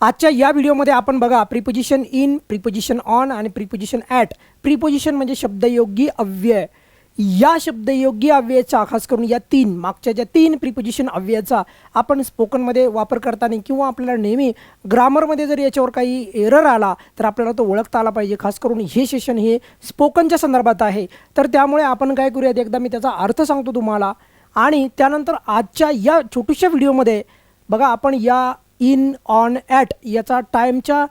आजच्या या व्हिडिओमध्ये आपण बघा प्रिपोजिशन इन प्रिपोजिशन ऑन आणि प्रिपोजिशन ॲट प्रिपोजिशन म्हणजे शब्दयोगी अव्यय. या शब्दयोगी अव्ययाचा खास करून या तीन मागच्या ज्या तीन प्रिपोजिशन अव्ययाचा आपण स्पोकनमध्ये वापर करताना किंवा आपल्याला नेहमी ग्रामरमध्ये जर याच्यावर काही एरर आला तर आपल्याला तो ओळखता आला पाहिजे. खास करून हे सेशन हे स्पोकनच्या संदर्भात आहे. तर त्यामुळे आपण काय करूयात? एकदा मी त्याचा अर्थ सांगतो तुम्हाला. आणि त्यानंतर आजच्या या छोट्याशा व्हिडिओमध्ये बघा आपण या इन ऑन ॲट याचा टाईमच्या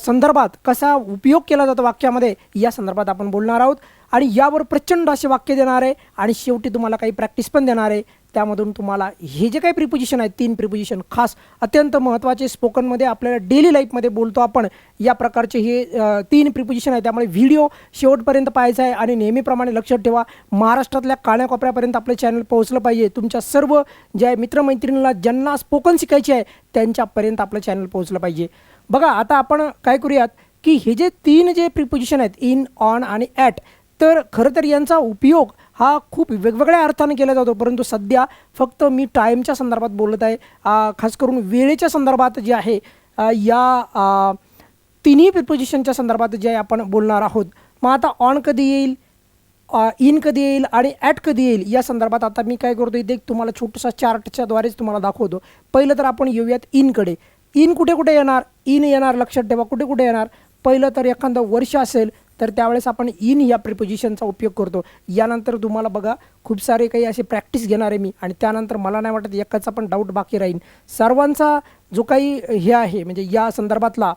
संदर्भात कसा उपयोग केला जातो वाक्यामध्ये या संदर्भात आपण बोलणार आहोत. आणि यावर प्रचंड असे वाक्य देणार आहे आणि शेवटी तुम्हाला काही प्रॅक्टिस पण देणार आहे त्यामधून तुम्हाला हे जे काही प्रिपोजिशन आहेत तीन प्रिपोजिशन खास अत्यंत महत्त्वाचे स्पोकनमध्ये आपल्याला डेली लाईफमध्ये बोलतो आपण या प्रकारचे हे तीन प्रिपोजिशन आहे त्यामुळे व्हिडिओ शेवटपर्यंत पाहायचा आहे आणि नेहमीप्रमाणे लक्षात ठेवा महाराष्ट्रातल्या काण्याकोपऱ्यापर्यंत आपलं चॅनल पोहोचलं पाहिजे. तुमच्या सर्व ज्या मित्रमैत्रिणीला ज्यांना स्पोकन शिकायचे आहे त्यांच्यापर्यंत आपलं चॅनल पोहोचलं पाहिजे. बघा आता आपण काय करूयात की हे जे तीन जे प्रिपोजिशन आहेत इन ऑन आणि ॲट तर खरं तर यांचा उपयोग हा खूप वेगवेगळ्या अर्थाने केला जातो परंतु सध्या फक्त मी टाईमच्या संदर्भात बोलत आहे. खास करून वेळेच्या संदर्भात जे आहे या तिन्ही प्रिपोजिशनच्या संदर्भात जे आपण बोलणार आहोत. मग आता ऑन कधी येईल इन कधी येईल आणि ॲट कधी येईल या संदर्भात आता मी काय करतो इथे एक तुम्हाला छोटासा चार्टच्या द्वारेच तुम्हाला दाखवतो. पहिलं तर आपण येऊयात इनकडे इन कुठे कुठे येणार? इन येणार लक्षात ठेवा कुठे कुठे येणार? पहिलं तर एखादं वर्ष असेल तर त्यावेळेस आपण इन या प्रिपोजिशनचा उपयोग करतो. यानंतर तुम्हाला बघा खूप सारे काही असे प्रॅक्टिस घेणार आहे मी. आणि त्यानंतर मला नाही वाटत एकाचा पण डाऊट बाकी राहील. सर्वांचा जो काही हे आहे म्हणजे या संदर्भातला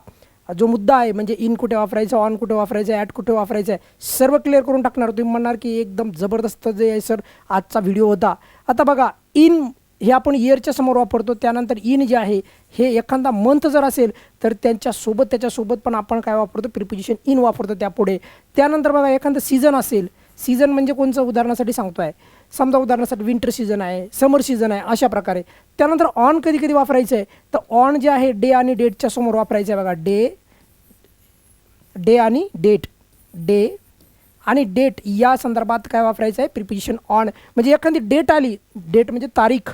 जो मुद्दा आहे म्हणजे इन कुठे वापरायचं ऑन कुठे वापरायचं ॲट कुठे वापरायचं आहे सर्व क्लिअर करून टाकणार. तुम्ही म्हणणार की एकदम जबरदस्त जे आहे सर आजचा व्हिडिओ होता. आता बघा इन हे आपण इयरच्या समोर वापरतो त्यानंतर इन जे आहे हे एखादा मंथ जर असेल तर त्यांच्यासोबत त्याच्यासोबत पण आपण काय वापरतो? प्रिपोजिशन इन वापरतो त्यापुढे. त्यानंतर बघा एखादं सीझन असेल सीझन म्हणजे कोणचं? उदाहरणासाठी सांगतो आहे समजा उदाहरणासाठी विंटर सीझन आहे समर सीझन आहे अशा प्रकारे. त्यानंतर ऑन कधी कधी वापरायचं आहे तर ऑन जे आहे डे आणि डेटच्या समोर वापरायचं आहे बघा. डे डे आणि डेट डे आणि डेट या संदर्भात काय वापरायचं आहे प्रिपोजिशन ऑन म्हणजे एखादी डेट आली डेट म्हणजे तारीख.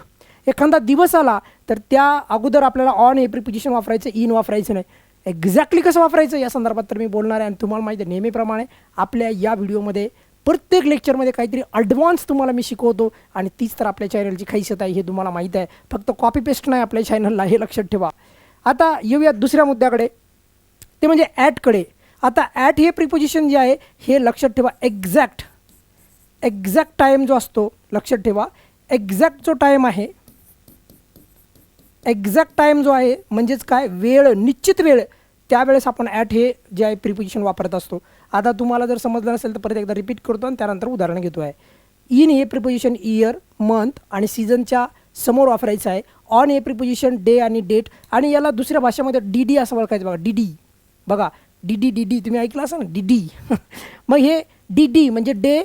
एखादा दिवस आला तर त्या अगोदर आपल्याला ऑन हे प्रिपोजिशन वापरायचं इन वापरायचं नाही. एक्झॅक्टली कसं वापरायचं? या संदर्भात तर मी बोलणार आहे आणि तुम्हाला माहिती आहे नेहमीप्रमाणे आपल्या या व्हिडिओमध्ये प्रत्येक लेक्चरमध्ये काहीतरी अडव्हान्स तुम्हाला मी शिकवतो आणि तीच तर आपल्या चॅनलची खैसत आहे हे तुम्हाला माहीत आहे. फक्त कॉपी पेस्ट नाही आपल्या चॅनलला हे लक्षात ठेवा. आता येऊया दुसऱ्या मुद्द्याकडे. ते म्हणजे ॲटकडे आता ॲट हे प्रिपोजिशन जे आहे हे लक्षात ठेवा एक्झॅक्ट एक्झॅक्ट टाईम जो असतो लक्षात ठेवा. एक्झॅक्ट जो टाईम आहे एक्झॅक्ट टाईम जो आहे म्हणजेच काय वेळ निश्चित वेळ त्यावेळेस आपण ॲट हे जे आहे प्रिपोजिशन वापरत असतो. आता तुम्हाला जर समजलं नसेल तर परत एकदा रिपीट करतो आणि त्यानंतर उदाहरण घेतो आहे. इन हे प्रिपोजिशन इयर मंथ आणि सीझनच्या समोर वापरायचं आहे. ऑन हे प्रिपोजिशन डे आणि डेट आणि याला दुसऱ्या भाषेमध्ये डी डी असं ओळखायचं बघा. डी डी बघा. डी डी डी डी तुम्ही ऐकलं असं ना डी डी मग हे डी डी म्हणजे डे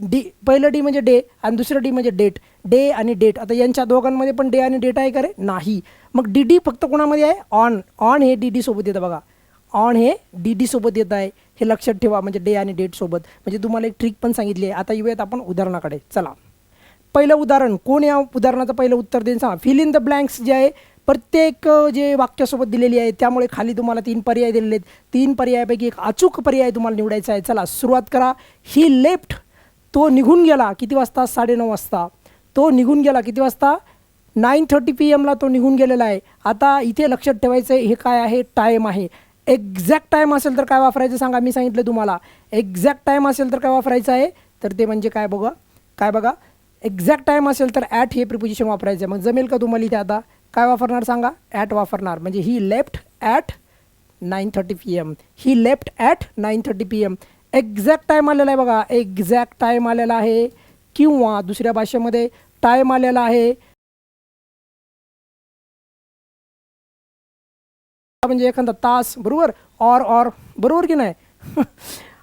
डी पहिलं डी म्हणजे डे आणि दुसरं डी म्हणजे डेट डे आणि डेट. आता यांच्या दोघांमध्ये पण डे आणि डेट आहे का रे? नाही. मग डी डी फक्त कोणामध्ये आहे? ऑन ऑन हे डी डी सोबत येतं बघा. ऑन हे डी डी सोबत येत आहे. हे लक्षात ठेवा म्हणजे डे आणि डेट सोबत. म्हणजे तुम्हाला एक ट्रिक पण सांगितली आहे. आता येऊयात आपण उदाहरणाकडे. चला. पहिलं उदाहरण कोण या उदाहरणाचं पहिलं उत्तर देईन सांगा. फिल इन द ब्लँक्स जे आहे प्रत्येक जे वाक्यासोबत दिलेली आहे त्यामुळे खाली तुम्हाला तीन पर्याय दिलेले आहेत. तीन पर्यायापैकी एक अचूक पर्याय तुम्हाला निवडायचा आहे. चला सुरुवात करा. ही लेफ्ट तो निघून गेला. किती वाजता? साडेनऊ वाजता. तो निघून गेला किती वाजता? नाईन थर्टी पी एमला तो निघून गेलेला आहे. आता इथे लक्षात ठेवायचं आहे हे काय आहे? टाईम आहे. एक्झॅक्ट टाईम असेल तर काय वापरायचं सांगा? मी सांगितलं तुम्हाला. एक्झॅक्ट टाईम असेल तर काय वापरायचं आहे? तर ते म्हणजे काय बघा? काय बघा? एक्झॅक्ट टाईम असेल तर ॲट हे प्रिपोजिशन वापरायचं आहे. मग जमेल का तुम्हाला इथे आता? काय वापरणार सांगा? ॲट वापरणार. म्हणजे he left at nine thirty P M he left at nine thirty P M exact time आलेला आहे बघा. एक्झॅक्ट टाईम आलेला आहे. किंवा दुसऱ्या भाषेमध्ये टाईम आलेला आहे. म्हणजे एखादा तास बरोबर? ऑर ऑर बरोबर की नाही?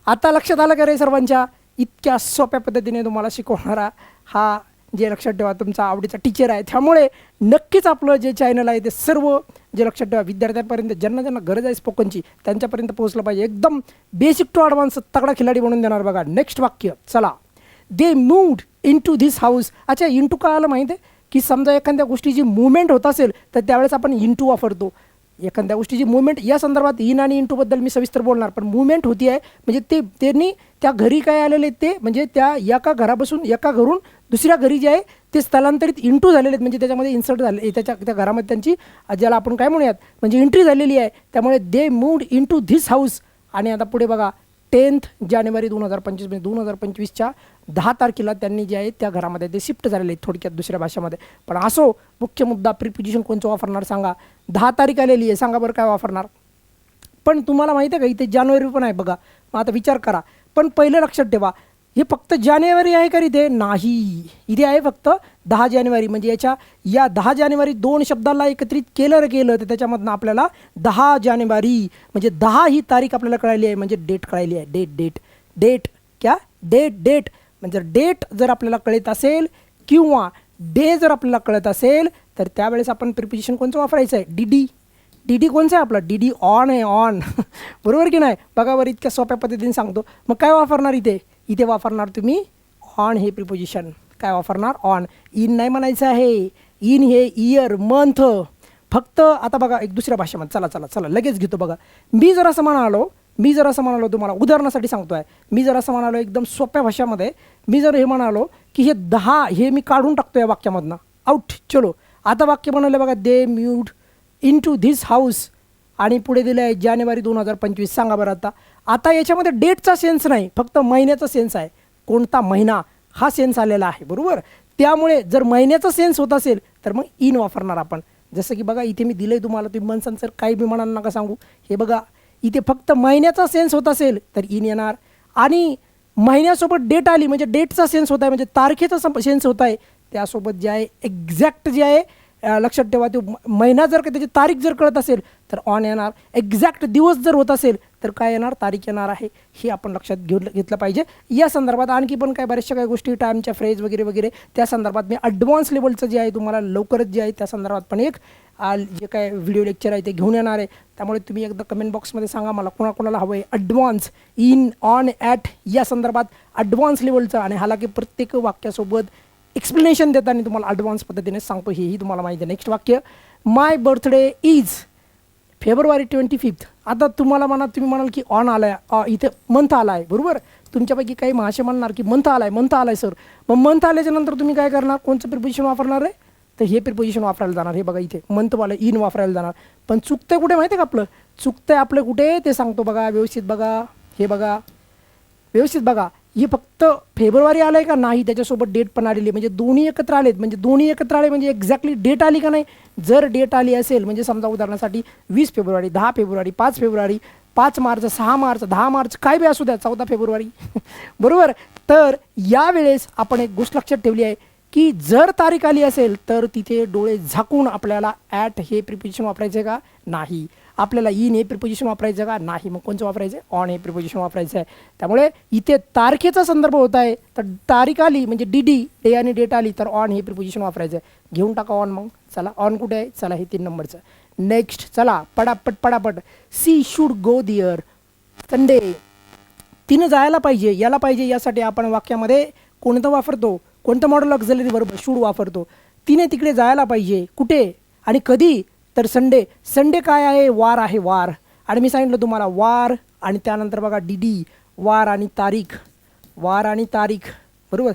आता लक्षात आलं का रे सर्वांच्या? इतक्या सोप्या पद्धतीने तुम्हाला शिकवणारा हा जे लक्षात ठेवा तुमचा आवडीचा टीचर आहे. त्यामुळे नक्कीच आपलं जे चॅनल आहे ते सर्व जे लक्षात ठेवा विद्यार्थ्यांपर्यंत ज्यांना ज्यांना गरज आहे स्पोकनची त्यांच्यापर्यंत पोहोचलं पाहिजे. एकदम बेसिक टू ॲडव्हान्स तगडा खिलाडी बनवून देणार बघा. नेक्स्ट वाक्य चला. They moved in to this house अच्छा इंटू का आलं माहिती आहे की समजा एखाद्या गोष्टीची मुवमेंट होत असेल तर त्यावेळेस आपण इंटू वापरतो. एखाद्या गोष्टीची मुवमेंट या संदर्भात इन आणि इंटूबद्दल मी सविस्तर बोलणार पण मुवमेंट होती आहे. म्हणजे ते त्यांनी त्या घरी काय आलेले आहेत ते म्हणजे त्या एका घरापासून एका घरून दुसऱ्या घरी जे आहे ते स्थलांतरित इंटू झालेले आहेत. म्हणजे त्याच्यामध्ये इन्सर्ट झाले त्याच्या त्या घरामध्ये त्यांची ज्याला आपण काय म्हणूयात म्हणजे एंट्री झालेली आहे. त्यामुळे they moved in to this house आणि आता पुढे बघा टेन्थ जानेवारी दोन हजार पंचवीस म्हणजे दोन हजार पंचवीसच्या दहा तारखेला त्यांनी जे आहे त्या घरामध्ये ते शिफ्ट झालेले आहेत थोडक्यात दुसऱ्या भाषेमध्ये. पण असो मुख्य मुद्दा प्रिपोजिशन कोणचं वापरणार सांगा. दहा तारीख आलेली आहे सांगा बरं काय वापरणार. पण तुम्हाला माहिती आहे का इथे जानेवारी पण आहे बघा. मग आता विचार करा. पण पहिलं लक्षात ठेवा हे फक्त जानेवारी आहे का इथे नाही. इथे आहे फक्त दहा जानेवारी. म्हणजे याच्या या दहा जानेवारी दोन शब्दाला एकत्रित केलं केलं तर त्याच्यामधनं आपल्याला दहा जानेवारी म्हणजे दहा ही तारीख आपल्याला कळाली आहे. म्हणजे डेट कळाली आहे. Date date. डेट क्या? Date date. म्हणजे डेट जर आपल्याला कळत असेल किंवा डे जर आपल्याला कळत असेल तर त्यावेळेस आपण प्रिपोजिशन कोणचं वापरायचं आहे? डी डी डी डी कोणचं आहे आपला? डी डी ऑन आहे ऑन. बरोबर की नाही? बघा बरं इतक्या सोप्या पद्धतीने सांगतो. मग काय वापरणार इथे? इथे वापरणार तुम्ही ऑन हे प्रिपोजिशन काय वापरणार? ऑन इन नाही म्हणायचं आहे. इन हे इयर मंथ फक्त आता बघा एक दुसऱ्या भाषेमध्ये. चला चला चला. लगेच घेतो बघा. मी जर असं म्हणालो मी जर असं म्हणालो तुम्हाला उदाहरणासाठी सांगतो आहे मी जर असं म्हणालो एकदम सोप्या भाषेमध्ये मी जर हे म्हणालो की हे दहा हे मी काढून टाकतो या वाक्यामधनं. आउट चलो. आता वाक्य बनवलं बघा. They moved in to this house आणि पुढे दिलं आहे जानेवारी दोन हजार पंचवीस. सांगा बरं आता. आता याच्यामध्ये डेटचा सेन्स नाही फक्त महिन्याचा सेन्स आहे. कोणता महिना हा सेन्स आलेला आहे बरोबर? त्यामुळे जर महिन्याचा सेन्स होत असेल तर मग इन वापरणार आपण. जसं की बघा इथे मी दिलं आहे तुम्हाला तुम्ही मनसान सर काही बी म्हणाल नका सांगू. हे बघा इथे फक्त महिन्याचा सेन्स होत असेल तर इन येणार. आणि महिन्यासोबत डेट आली म्हणजे डेटचा सेन्स होत आहे म्हणजे तारखेचा सेन्स होत आहे त्यासोबत जे आहे एक्झॅक्ट जे आहे लक्षात ठेवा तो महिना जर का त्याची तारीख जर कळत असेल तर ऑन येणार. एक्झॅक्ट दिवस जर होत असेल तर काय येणार? तारीख येणार आहे. हे आपण लक्षात घेऊन घेतलं पाहिजे. या संदर्भात आणखी पण काय बऱ्याचशा काही गोष्टी टाईमच्या फ्रेज वगैरे वगैरे त्या संदर्भात मी ॲडव्हान्स लेवलचं जे आहे तुम्हाला लवकरच जे आहे त्या संदर्भात पण एक जे काय व्हिडिओ लेक्चर आहे ते घेऊन येणार आहे. त्यामुळे तुम्ही एकदा कमेंट बॉक्समध्ये सांगा मला कोणाकोणाला हवं आहे ॲडव्हान्स इन ऑन ॲट या संदर्भात ॲडव्हान्स लेवलचं आणि हालाकी प्रत्येक वाक्यासोबत एक्सप्लेनेशन देताना तुम्हाला ॲडव्हान्स पद्धतीने सांगतो. हेही तुम्हाला माहिती आहे. नेक्स्ट वाक्य my birthday is February twenty fifth आता तुम्हाला म्हणा तुम्ही म्हणाल की ऑन आला आहे इथे मंथ आला आहे बरोबर? तुमच्यापैकी काही महाशय म्हणणार की मंथ आला आहे मंथ आला आहे सर मग मंथ आल्याच्यानंतर तुम्ही काय करणार? कोणचं प्रिपोजिशन वापरणार आहे? तर हे प्रिपोजिशन वापरायला जाणार. हे बघा इथे मंथवालं इन वापरायला जाणार. पण चुकतंय कुठे माहिती आहे का आपलं? चुकतंय आपलं कुठे? ते सांगतो बघा व्यवस्थित बघा. हे बघा. व्यवस्थित बघा. हे फक्त फेब्रुवारी आलं आहे का नाही त्याच्यासोबत डेट पण आलेली आहे. म्हणजे दोन्ही एकत्र आलेत. म्हणजे दोन्ही एकत्र आले म्हणजे एक्झॅक्टली डेट आली का नाही? जर डेट आली असेल म्हणजे समजा उदाहरणासाठी वीस फेब्रुवारी दहा फेब्रुवारी पाच फेब्रुवारी पाच मार्च सहा मार्च दहा मार्च काय बी असू द्या चौदा फेब्रुवारी. बरोबर? तर यावेळेस आपण एक गोष्ट लक्षात ठेवली आहे की जर तारीख आली असेल तर तिथे डोळे झाकून आपल्याला ॲट हे प्रिपरेशन वापरायचं का? नाही. आपल्याला इन हे प्रिपोजिशन वापरायचं का? नाही. मग कोणचं वापरायचं? आहे ऑन हे प्रिपोजिशन वापरायचं आहे. त्यामुळे इथे तारखेचा संदर्भ होत आहे. तर तारीख आली म्हणजे डी डी डे आणि डेट आली तर ऑन हे प्रिपोजिशन वापरायचं आहे. घेऊन टाका ऑन मग. चला ऑन कुठे आहे? चला हे तीन नंबरचं नेक्स्ट चला पटापट पटापट. She should go there Sunday तिनं जायला पाहिजे याला पाहिजे यासाठी आपण वाक्यामध्ये कोणतं वापरतो? कोणतं मॉडल ऑक्झलरी बरोबर शूड वापरतो? तिने तिकडे जायला पाहिजे. कुठे? आणि कधी? तर संडे संडे काय आहे? वार आहे वार. आणि मी सांगितलं तुम्हाला वार आणि त्यानंतर बघा डी डी वार आणि तारीख. वार आणि तारीख. बरोबर?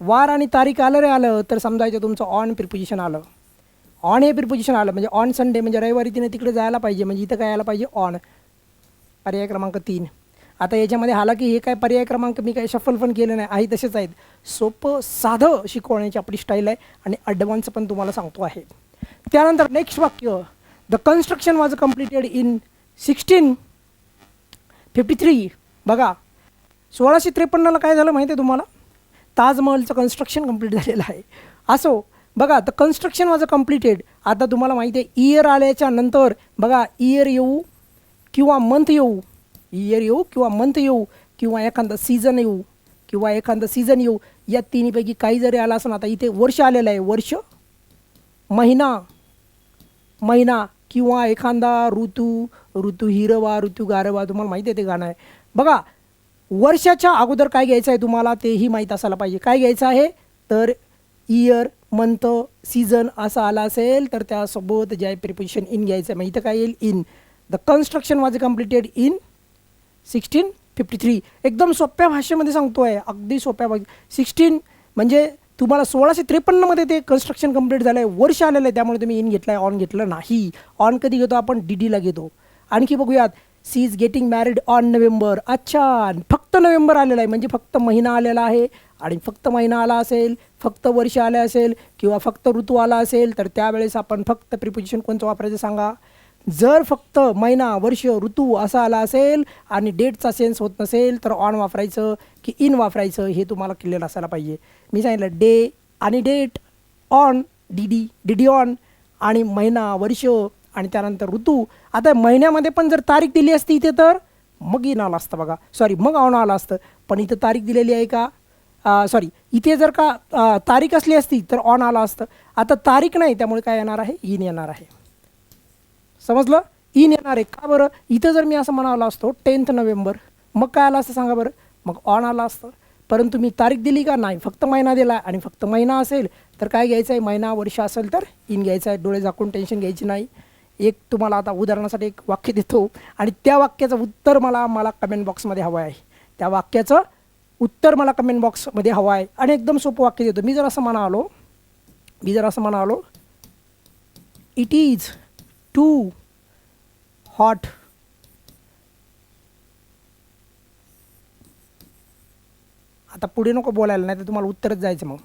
वार आणि तारीख आलं रे आलं तर समजायचं तुमचं ऑन प्रिपोजिशन आलं. ऑन हे प्रिपोजिशन आलं म्हणजे ऑन संडे म्हणजे रविवारी तिने तिकडे जायला पाहिजे म्हणजे इथं काय यायला पाहिजे? ऑन पर्याय क्रमांक तीन. आता याच्यामध्ये हालाकी हे काय पर्याय क्रमांक मी काय शफल पण केलं नाही आहे तसेच आहेत. सोपं साधं शिकवण्याची आपली स्टाईल आहे आणि ॲडव्हान्स पण तुम्हाला सांगतो आहे. त्यानंतर नेक्स्ट वाक्य. The construction was completed in sixteen fifty three बघा सोळाशे त्रेपन्नला काय झालं माहिती आहे तुम्हाला? ताजमहलचं कन्स्ट्रक्शन कंप्लीट झालेलं आहे. असो बघा द कन्स्ट्रक्शन वॉज कम्प्लिटेड आता तुम्हाला माहिती आहे इयर आल्याच्यानंतर बघा इयर येऊ किंवा मंथ येऊ. इयर येऊ किंवा मंथ येऊ किंवा एखादा सीझन येऊ किंवा एखादा सीझन येऊ या तिन्हीपैकी काही जरी आला असं आता इथे वर्ष आलेलं आहे वर्ष. महिना महिना किंवा एखादा ऋतू ऋतू हिरवा ऋतू गारवा तुम्हाला माहिती आहे ते गाणं आहे. बघा वर्षाच्या अगोदर काय घ्यायचं आहे तुम्हाला तेही माहीत असायला पाहिजे. काय घ्यायचं आहे? तर इयर मंथ सीझन असा आला असेल तर त्यासोबत जे आहे प्रिपोजिशन इन घ्यायचं आहे. मग इथं काय येईल? In the construction was completed in sixteen fifty three एकदम सोप्या भाषेमध्ये सांगतो आहे अगदी सोप्या भाषे सिक्स्टीन म्हणजे तुम्हाला सोळाशे त्रेपन्नमध्ये ते कन्स्ट्रक्शन कंप्लीट झालं आहे वर्ष आलेलं आहे त्यामुळे तुम्ही इन घेतलं आहे ऑन घेतलं नाही. ऑन कधी घेतो आपण? डी डीला घेतो. आणखी बघूयात. She is getting married on November अच्छा फक्त नोव्हेंबर आलेला आहे. म्हणजे फक्त महिना आलेला आहे. आणि फक्त महिना आला असेल फक्त वर्ष आले असेल किंवा फक्त ऋतू आला असेल तर त्यावेळेस आपण फक्त प्रिपोजिशन कोणतं वापरायचं सांगा? जर फक्त महिना वर्ष ऋतू असा आला असेल आणि डेटचा सेन्स होत नसेल तर ऑन वापरायचं की इन वापरायचं हे तुम्हाला क्लिअर असायला पाहिजे. मी सांगितलं डे आणि date on D D D D on आणि महिना वर्ष आणि त्यानंतर ऋतू. आता महिन्यामध्ये पण जर तारीख दिली असती इथे तर मग इन आलं असतं बघा. सॉरी मग ऑन आलं असतं. पण इथं तारीख दिलेली आहे का? सॉरी इथे जर का तारीख असली असती तर ऑन आलं असतं. आता तारीख नाही त्यामुळे काय येणार आहे? इन येणार आहे. समजलं? इन येणार आहे. का बरं? इथं जर मी असं म्हणाला असतो टेन्थ नोव्हेंबर मग काय आलं असतं सांगा बरं? मग ऑन आला असतं. परंतु मी तारीख दिली का? नाही. फक्त महिना दिला आणि फक्त महिना असेल तर काय घ्यायचं आहे? महिना वर्ष असेल तर इन घ्यायचं आहे. डोळे झाकून टेन्शन घ्यायची नाही. एक तुम्हाला आता उदाहरणासाठी एक वाक्य देतो. आणि त्या वाक्याचं उत्तर मला मला कमेंट बॉक्समध्ये हवं आहे. त्या वाक्याचं उत्तर मला कमेंट बॉक्समध्ये हवं आहे. आणि एकदम सोपं वाक्य देतो. मी जर असं म्हणालो मी जर असं म्हणालो इट इज टू हॉट. आता पुढे नको बोलायला नाही तर तुम्हाला उत्तरच जायचं मग.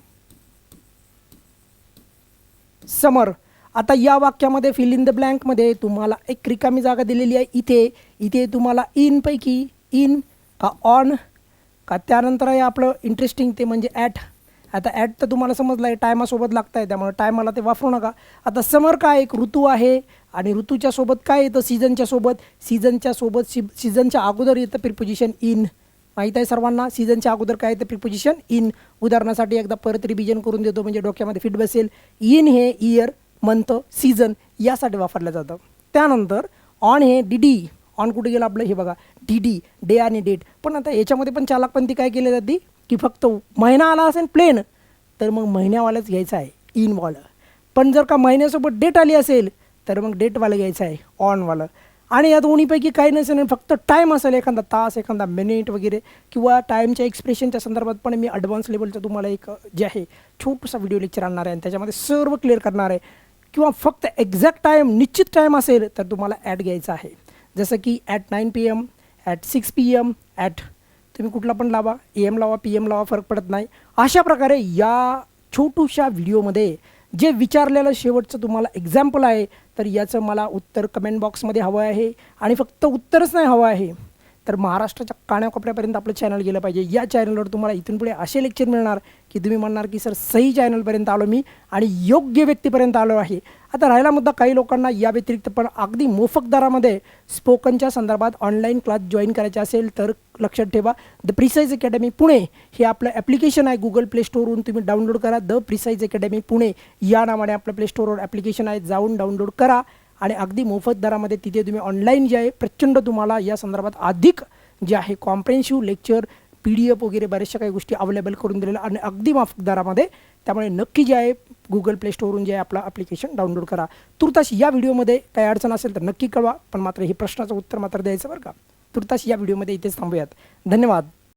समर आता या वाक्यामध्ये फिल इन द ब्लँकमध्ये तुम्हाला एक रिकामी जागा दिलेली आहे. इथे इथे तुम्हाला इन पैकी इन का ऑन का त्यानंतर आहे आपलं इंटरेस्टिंग ते म्हणजे ॲट आता ॲट तर तुम्हाला समजलं आहे टायमासोबत लागतं आहे त्यामुळे टायमाला ते वापरू नका. आता समर काय एक ऋतू आहे आणि ऋतूच्या सोबत काय येतं सीझनच्या सोबत? सीझनच्या सोबत सी सीझनच्या अगोदर येतं प्रिपोजिशन इन माहीत आहे सर्वांना? सीझनच्या अगोदर काय येतं प्रिपोजिशन इन उदाहरणासाठी एकदा परत रिव्हिजन करून देतो म्हणजे डोक्यामध्ये फिट बसेल. इन हे इयर मंथ सीझन यासाठी वापरलं जातं. त्यानंतर ऑन हे डी डी ऑन कुठे गेलं आपलं? हे बघा डी डी डे आणि डेट पण आता याच्यामध्ये पण चालाकपंथी काय केली जाते? की फक्त महिना आला असेल प्लेन तर मग महिन्यावालाच घ्यायचा आहे इनवालं पण जर का महिन्यासोबत डेट आली असेल तर मग डेटवालं घ्यायचं आहे ऑनवालं आणि या दोन्हीपैकी काही नसेल फक्त टाईम असेल एखादा तास एखादा मिनिट वगैरे किंवा टाईमच्या एक्सप्रेशनच्या संदर्भात पण मी ॲडव्हान्स लेवलचं तुम्हाला एक जे आहे छोटसा व्हिडिओ लेक्चर आणणार आहे आणि त्याच्यामध्ये सर्व क्लिअर करणार आहे. किंवा फक्त एक्झॅक्ट टाईम निश्चित टाईम असेल तर तुम्हाला ॲड घ्यायचा आहे. जसं की at nine P M at six P M at तुम्ही कुठला पण लावा ए एम लावा पी एम लावा फरक पडत नाही. अशा प्रकारे या छोटूशा व्हिडिओमध्ये जे विचारलेलं शेवटचं तुम्हाला एक्झाम्पल आहे तर याचं मला उत्तर कमेंट बॉक्समध्ये हवं आहे. आणि फक्त उत्तरच नाही हवं आहे. तर महाराष्ट्राच्या काण्याकोपऱ्यापर्यंत आपलं चॅनल गेलं पाहिजे. या चॅनलवर तुम्हाला इथून पुढे असे लेक्चर मिळणार की तुम्ही म्हणणार की सर सही चॅनलपर्यंत आलो मी आणि योग्य व्यक्तीपर्यंत आलो आहे. आता राहिला मुद्दा काही लोकांना या व्यतिरिक्त पण अगदी मोफक दरामध्ये स्पोकनच्या संदर्भात ऑनलाईन क्लास जॉईन करायचे असेल तर लक्षात ठेवा. द प्रिसाईज अकॅडमी पुणे हे आपलं ॲप्लिकेशन आहे. गुगल प्ले स्टोरवरून तुम्ही डाउनलोड करा. द प्रिसाईज अकॅडमी पुणे या नावाने आपलं प्ले स्टोरवर ॲप्लिकेशन आहे. जाऊन डाउनलोड करा. आणि अगदी मोफत दरामध्ये तिथे तुम्ही ऑनलाईन जे आहे प्रचंड तुम्हाला या संदर्भात अधिक जे आहे comprehensive lecture P D F वगैरे बऱ्याचशा काही गोष्टी अवेलेबल करून दिलेल्या आणि अगदी माफक दरामध्ये. त्यामुळे नक्की जे आहे गुगल प्ले स्टोरवरून जे आहे आपलं ॲप्लिकेशन डाउनलोड करा. तुर्तास या व्हिडिओमध्ये काही अडचण असेल तर नक्की कळवा पण मात्र हे प्रश्नाचं उत्तर मात्र द्यायचं बरं का? तुर्तास या व्हिडिओमध्ये इथेच थांबूयात. धन्यवाद.